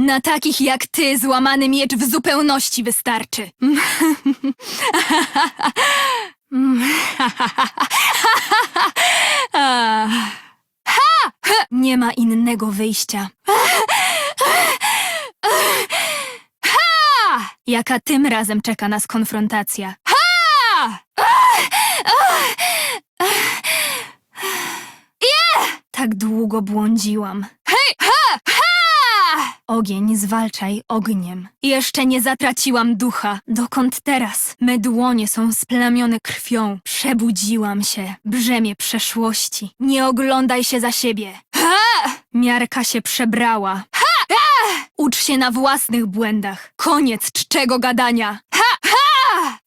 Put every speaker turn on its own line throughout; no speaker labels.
Na takich jak ty złamany miecz w zupełności wystarczy. Nie ma innego wyjścia. Jaka tym razem czeka nas konfrontacja? Tak długo błądziłam. Ogień, zwalczaj ogniem. Jeszcze nie zatraciłam ducha. Dokąd teraz? Me dłonie są splamione krwią. Przebudziłam się. Brzemię przeszłości. Nie oglądaj się za siebie. Ha! Miarka się przebrała. Ha! Ha! Ucz się na własnych błędach. Koniec czczego gadania. Ha! Ha!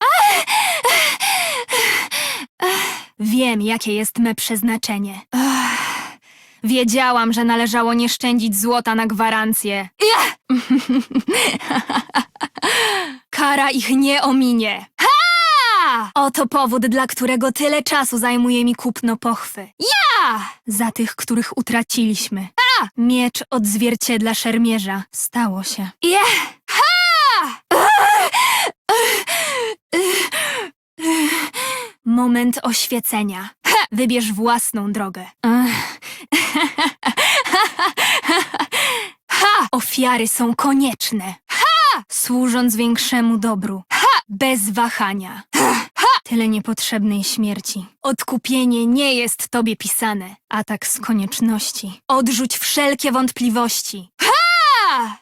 Wiem, jakie jest me przeznaczenie. Wiedziałam, że należało nie szczędzić złota na gwarancję. Kara ich nie ominie. Ha! Oto powód, dla którego tyle czasu zajmuje mi kupno pochwy. Ja! Za tych, których utraciliśmy. A! Miecz odzwierciedla szermierza. Stało się. Ja! Ha! Moment oświecenia. Ha! Wybierz własną drogę. Ha! Ofiary są konieczne. Ha! Służąc większemu dobru. Ha! Bez wahania. Ha! Tyle niepotrzebnej śmierci. Odkupienie nie jest tobie pisane. Atak z konieczności. Odrzuć wszelkie wątpliwości. Ha!